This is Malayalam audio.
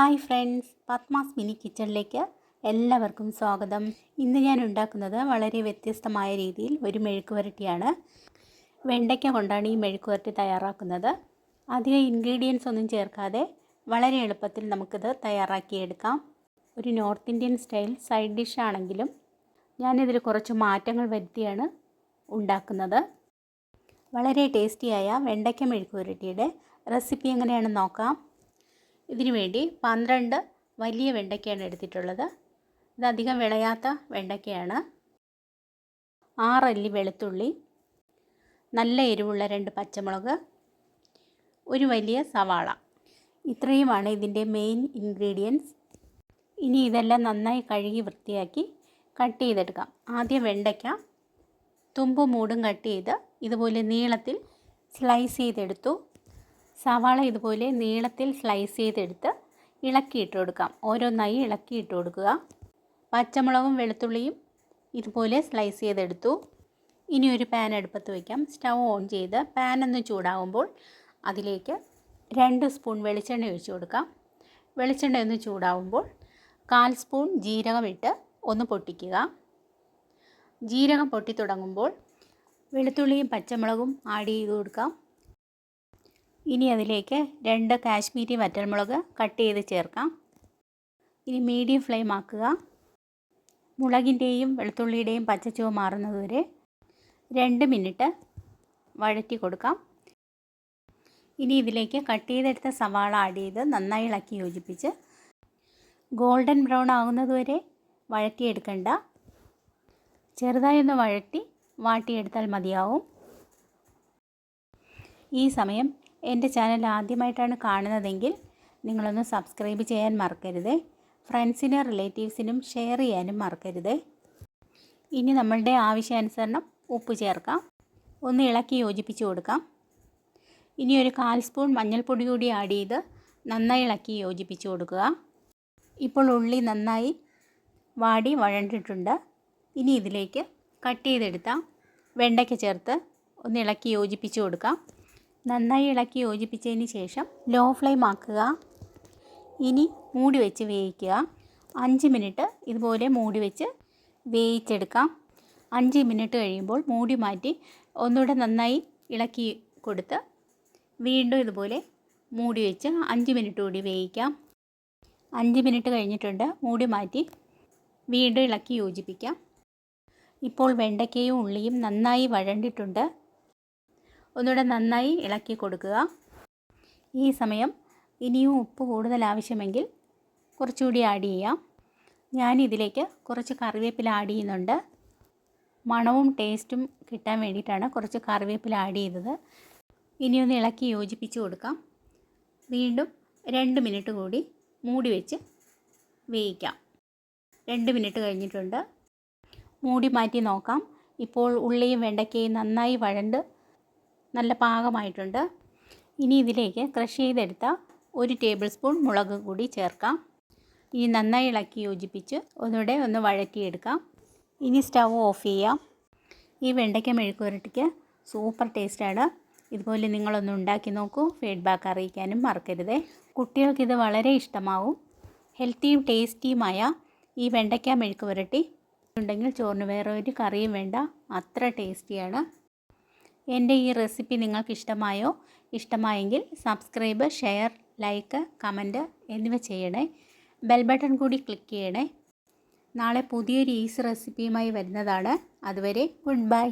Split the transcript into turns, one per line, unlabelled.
ഹായ് ഫ്രണ്ട്സ് പത്മാസ് മിനി കിച്ചണിലേക്ക് എല്ലാവർക്കും സ്വാഗതം. ഇന്ന് ഞാൻ ഉണ്ടാക്കുന്നത് വളരെ വ്യത്യസ്തമായ രീതിയിൽ ഒരു മെഴുക്ക് വരട്ടിയാണ്. വെണ്ടയ്ക്ക കൊണ്ടാണ് ഈ മെഴുക്ക് വരട്ടി തയ്യാറാക്കുന്നത്. അധികം ഇൻഗ്രീഡിയൻസ് ഒന്നും ചേർക്കാതെ വളരെ എളുപ്പത്തിൽ നമുക്കിത് തയ്യാറാക്കിയെടുക്കാം. ഒരു north Indian style side dish ആണെങ്കിലും ഞാനിതിൽ കുറച്ച് മാറ്റങ്ങൾ വരുത്തിയാണ് ഉണ്ടാക്കുന്നത്. വളരെ ടേസ്റ്റിയായ വെണ്ടയ്ക്ക മെഴുക്ക് വരട്ടിയുടെ റെസിപ്പി എങ്ങനെയാണെന്ന് നോക്കാം. ഇതിനു വേണ്ടി പന്ത്രണ്ട് വലിയ വെണ്ടയ്ക്കയാണ് എടുത്തിട്ടുള്ളത്. ഇത് വിളയാത്ത വെണ്ടയ്ക്കയാണ്. ആറല്ലി വെളുത്തുള്ളി നല്ല എരിവുള്ള രണ്ട് പച്ചമുളക് ഒരു വലിയ സവാള. ഇത്രയുമാണ് ഇതിന്റെ മെയിൻ ഇൻഗ്രീഡിയൻസ് ഇനി ഇതെല്ലാം നന്നായി കഴുകി വൃത്തിയാക്കി കട്ട് ചെയ്തെടുക്കാം. ആദ്യം വെണ്ടയ്ക്ക തുമ്പ് മൂടും കട്ട് ചെയ്ത് ഇതുപോലെ നീളത്തിൽ സ്ലൈസ് ചെയ്തെടുത്തു. സവാള ഇതുപോലെ നീളത്തിൽ സ്ലൈസ് ചെയ്തെടുത്ത് ഇളക്കിയിട്ട് കൊടുക്കാം. ഓരോന്നായി ഇളക്കിയിട്ട് കൊടുക്കുക. പച്ചമുളകും വെളുത്തുള്ളിയും ഇതുപോലെ സ്ലൈസ് ചെയ്തെടുത്തു. ഇനി ഒരു പാൻ അടുപ്പത്ത് വയ്ക്കാം സ്റ്റൗ ഓൺ ചെയ്ത് പാൻ ഒന്ന് ചൂടാകുമ്പോൾ അതിലേക്ക് രണ്ട് സ്പൂൺ വെളിച്ചെണ്ണ ഒഴിച്ച് കൊടുക്കാം. വെളിച്ചെണ്ണ ഒന്ന് ചൂടാവുമ്പോൾ കാൽ സ്പൂൺ ജീരകം ഇട്ട് ഒന്ന് പൊട്ടിക്കുക. ജീരകം പൊട്ടി തുടങ്ങുമ്പോൾ വെളുത്തുള്ളിയും പച്ചമുളകും ആഡ് ചെയ്ത് കൊടുക്കാം. ഇനി അതിലേക്ക് രണ്ട് കാശ്മീരി വറ്റൽമുളക് കട്ട് ചെയ്ത് ചേർക്കാം. ഇനി മീഡിയം ഫ്ലെയിം ആക്കുക. മുളകിന്റെയും വെളുത്തുള്ളിയുടെയും പച്ചച്ചുവ മാറുന്നതുവരെ രണ്ട് മിനിറ്റ് വഴറ്റി കൊടുക്കാം. ഇനി ഇതിലേക്ക് കട്ട് ചെയ്തെടുത്ത സവാള ആഡ് ചെയ്ത് നന്നായി ഇളക്കി യോജിപ്പിച്ച് ഗോൾഡൻ ബ്രൗൺ ആകുന്നതുവരെ വഴറ്റിയെടുക്കണ്ട. ചെറുതായി ഒന്ന് വഴറ്റി വാട്ടിയെടുത്താൽ മതിയാവും. ഈ സമയം എന്റെ ചാനൽ ആദ്യമായിട്ടാണ് കാണുന്നതെങ്കിൽ നിങ്ങളൊന്ന് സബ്സ്ക്രൈബ് ചെയ്യാൻ മറക്കരുത്. ഫ്രണ്ട്സിനും റിലേറ്റീവ്സിനും ഷെയർ ചെയ്യാനും മറക്കരുത്. ഇനി നമ്മളുടെ ആവശ്യാനുസരണം ഉപ്പ് ചേർക്കാം. ഒന്ന് ഇളക്കി യോജിപ്പിച്ച് കൊടുക്കാം. ഇനി ഒരു കാൽ സ്പൂൺ മഞ്ഞൾപ്പൊടി കൂടി ആഡ് ചെയ്ത് നന്നായി ഇളക്കി യോജിപ്പിച്ച് കൊടുക്കുക. ഇപ്പോൾ ഉള്ളി നന്നായി വാടി വഴണ്ടിട്ടുണ്ട്. ഇനി ഇതിലേക്ക് കട്ട് ചെയ്തെടുത്ത വെണ്ടയ്ക്ക ചേർത്ത് ഒന്ന് ഇളക്കി യോജിപ്പിച്ച് കൊടുക്കാം. നന്നായി ഇളക്കി യോജിപ്പിച്ചതിന് ശേഷം ലോ ഫ്ലെയിം ആക്കുക. ഇനി മൂടി വെച്ച് വേവിക്കുക. അഞ്ച് മിനിറ്റ് ഇതുപോലെ മൂടി വെച്ച് വേവിച്ചെടുക്കാം. അഞ്ച് മിനിറ്റ് കഴിയുമ്പോൾ മൂടി മാറ്റി ഒന്നുകൂടെ നന്നായി ഇളക്കി കൊടുത്ത് വീണ്ടും ഇതുപോലെ മൂടി വെച്ച് അഞ്ച് മിനിറ്റ് കൂടി വേവിക്കാം. അഞ്ച് മിനിറ്റ് കഴിഞ്ഞിട്ടുണ്ട്. മൂടി മാറ്റി വീണ്ടും ഇളക്കി യോജിപ്പിക്കാം. ഇപ്പോൾ വെണ്ടയ്ക്കയും ഉള്ളിയും നന്നായി വഴണ്ടിട്ടുണ്ട് ഒന്നുകൂടെ നന്നായി ഇളക്കി കൊടുക്കുക. ഈ സമയം ഇനിയും ഉപ്പ് കൂടുതൽ ആവശ്യമെങ്കിൽ കുറച്ചുകൂടി ആഡ് ചെയ്യാം. ഞാൻ ഇതിലേക്ക് കുറച്ച് കറിവേപ്പില ആഡ് ചെയ്യുന്നുണ്ട്. മണവും ടേസ്റ്റും കിട്ടാൻ വേണ്ടിയിട്ടാണ് കുറച്ച് കറിവേപ്പില ആഡ് ചെയ്തത്. ഇനിയൊന്ന് ഇളക്കി യോജിപ്പിച്ച് കൊടുക്കാം. വീണ്ടും രണ്ട് മിനിറ്റ് കൂടി മൂടി വെച്ച് വേവിക്കാം. രണ്ട് മിനിറ്റ് കഴിഞ്ഞിട്ടുണ്ട്. മൂടി മാറ്റി നോക്കാം. ഇപ്പോൾ ഉള്ളിയും വെണ്ടയ്ക്കയും നന്നായി വഴണ്ട് നല്ല പാകമായിട്ടുണ്ട്. ഇനി ഇതിലേക്ക് ക്രഷ് ചെയ്തെടുത്ത ഒരു ടേബിൾ സ്പൂൺ മുളക് കൂടി ചേർക്കാം. ഇനി നന്നായി ഇളക്കി യോജിപ്പിച്ച് ഒന്നുകൂടെ ഒന്ന് വഴറ്റിയെടുക്കാം. ഇനി സ്റ്റവ് ഓഫ് ചെയ്യാം. ഈ വെണ്ടയ്ക്ക മെഴുക്കുരട്ടിക്ക് സൂപ്പർ ടേസ്റ്റാണ്. ഇതുപോലെ നിങ്ങളൊന്ന് ഉണ്ടാക്കി നോക്കൂ. ഫീഡ്ബാക്ക് അറിയിക്കാനും മറക്കരുത്. കുട്ടികൾക്കിത് വളരെ ഇഷ്ടമാവും. ഹെൽത്തിയും ടേസ്റ്റിയുമായ ഈ വെണ്ടയ്ക്ക മെഴുക്കുരട്ടി ഉണ്ടെങ്കിൽ ചോറിന് വേറെ ഒരു കറിയും വേണ്ട. അത്ര ടേസ്റ്റിയാണ്. എന്റെ ഈ റെസിപ്പി നിങ്ങൾക്ക് ഇഷ്ടമായോ ഇഷ്ടമായെങ്കിൽ സബ്സ്ക്രൈബ് ഷെയർ ലൈക്ക് കമന്റ് എന്നിവ ചെയ്യണേ. ബെൽ ബട്ടൺ കൂടി ക്ലിക്ക് ചെയ്യണേ. നാളെ പുതിയൊരു ഈസ് റെസിപ്പിയുമായി വരുന്നതാണ്. അതുവരെ ഗുഡ് ബൈ.